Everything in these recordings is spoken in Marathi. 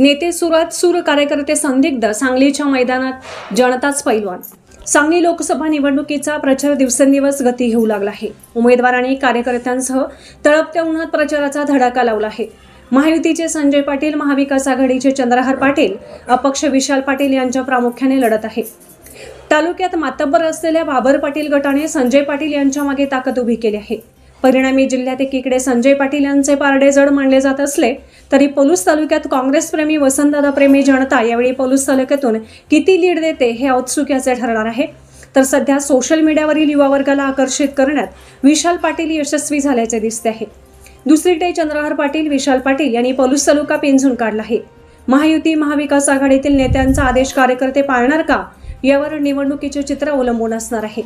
नेते सुरात सूर कार्यकर्ते संदिग्ध सांगलीच्या मैदानात जनताच पैलवान. सांगली लोकसभा निवडणुकीचा प्रचार दिवसेंदिवस गती घेऊ लागला आहे. उमेदवारांनी कार्यकर्त्यांसह तळपत्या उन्हात प्रचाराचा धडाका लावला आहे. महायुतीचे संजय पाटील महाविकास आघाडीचे चंद्रहार पाटील अपक्ष विशाल पाटील यांच्या प्रामुख्याने लढत आहे. तालुक्यात मातब्बर असलेल्या बाबर पाटील गटाने संजय पाटील यांच्या मागे ताकद उभी केली आहे. परिणामी जिल्ह्यात एकीकडे संजय पाटील यांचे पारडे जड मानले जात असले तरी पलूस तालुक्यात काँग्रेसप्रेमी वसंतदादा प्रेमी जनता यावेळी पलूस तालुक्यातून किती लीड देते हे औत्सुक्याचे ठरणार आहे. तर सध्या सोशल मीडियावरील युवा वर्गाला आकर्षित करण्यात विशाल पाटील यशस्वी झाल्याचे दिसते आहे. दुसरीकडे चंद्रहार पाटील विशाल पाटील यांनी पलूस तालुका पिंजून काढला आहे. महायुती महाविकास आघाडीतील नेत्यांचा आदेश कार्यकर्ते पाळणार का? यावर निवडणुकीचे चित्र अवलंबून असणार आहे.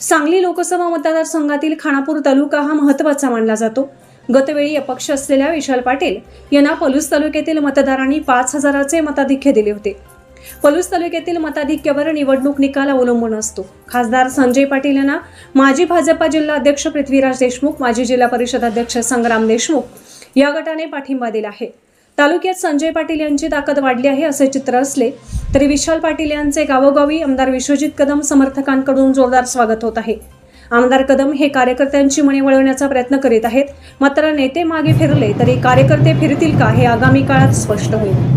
सांगली लोकसभा मतदारसंघातील खानापूर तालुका हा महत्त्वाचा मानला जातो. गतवेळी अपक्ष असलेल्या विशाल पाटील यांना पलूस तालुक्यातील मतदारांनी पाच हजाराचे मताधिक्य दिले होते. पलूस तालुक्यातील मताधिक्यावर निवडणूक निकाल अवलंबून असतो. खासदार संजय पाटील यांना माजी भाजपा जिल्हा अध्यक्ष पृथ्वीराज देशमुख माजी जिल्हा परिषद अध्यक्ष संग्राम देशमुख या गटाने पाठिंबा दिला आहे. तालुक्यात संजय पाटील यांची ताकद वाढली आहे असे चित्र असले तरी विशाल पाटील यांचे गावोगावी आमदार विश्वजित कदम समर्थकांकडून जोरदार स्वागत होत आहे. आमदार कदम हे कार्यकर्त्यांची मने वळवण्याचा प्रयत्न करीत आहेत. मात्र नेते मागे फिरले तरी कार्यकर्ते फिरतील का हे आगामी काळात स्पष्ट होईल.